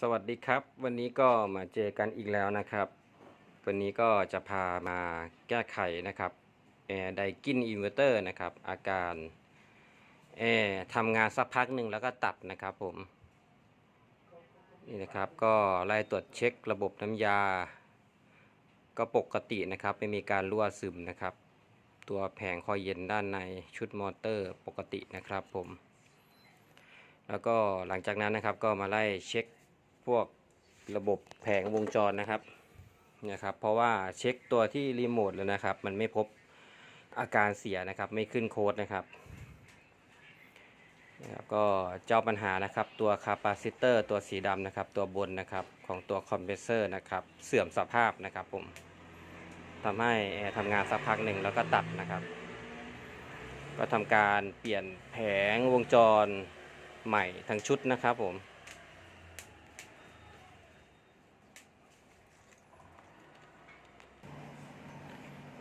สวัสดีครับ วันนี้ก็มาเจอกันอีกแล้วนะครับ วันนี้ก็จะพามาแก้ไขนะครับแอร์ไดกินอินเวอร์เตอร์นะครับ อาการแอร์ทำงานสักพักหนึ่งแล้วก็ตัดนะครับผม นี่นะครับก็ไล่ตรวจเช็คระบบน้ำยา ก็ปกตินะครับ ไม่มีการรั่วซึมนะครับ ตัวแผงคอยเย็นด้านในชุดมอเตอร์ปกตินะครับผมแล้วก็หลังจากนั้นนะครับก็มาไล่เช็ค พวกระบบแผงวงจรนะครับเนี่ยครับเพราะว่าเช็คตัวที่รีโมทแล้วนะครับ มันไม่พบอาการเสียนะครับ ไม่ขึ้นโค้ดนะครับแล้วก็เจ้าปัญหานะครับตัวคาปาซิเตอร์ตัวสีดำนะครับ ตัวบนนะครับของตัวคอมเพรสเซอร์นะครับ เสื่อมสภาพนะครับผมทำให้แอร์ทำงานสักพักหนึ่งแล้วก็ตัดนะครับ ก็ทำการเปลี่ยนแผงวงจรใหม่ทั้งชุดนะครับผม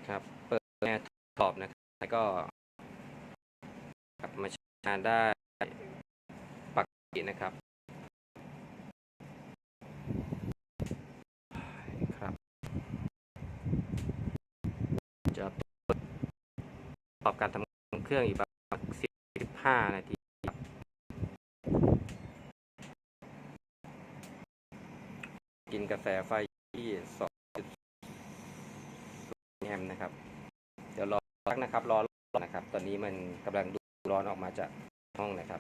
ครับ เปิดแอร์ตอบนะครับแล้วก็กลับมาใช้งานได้ปกตินะครับครับ จะเปิดตอบการทำงานของเครื่องอีกประมาณ15 นาทีกินกาแฟไฟที่สองแอมป์ นะครับ เดี๋ยวรอสักนะครับ รอรอนะครับ ตอนนี้มันกำลังดูร้อนออกมาจากห้องนะครับ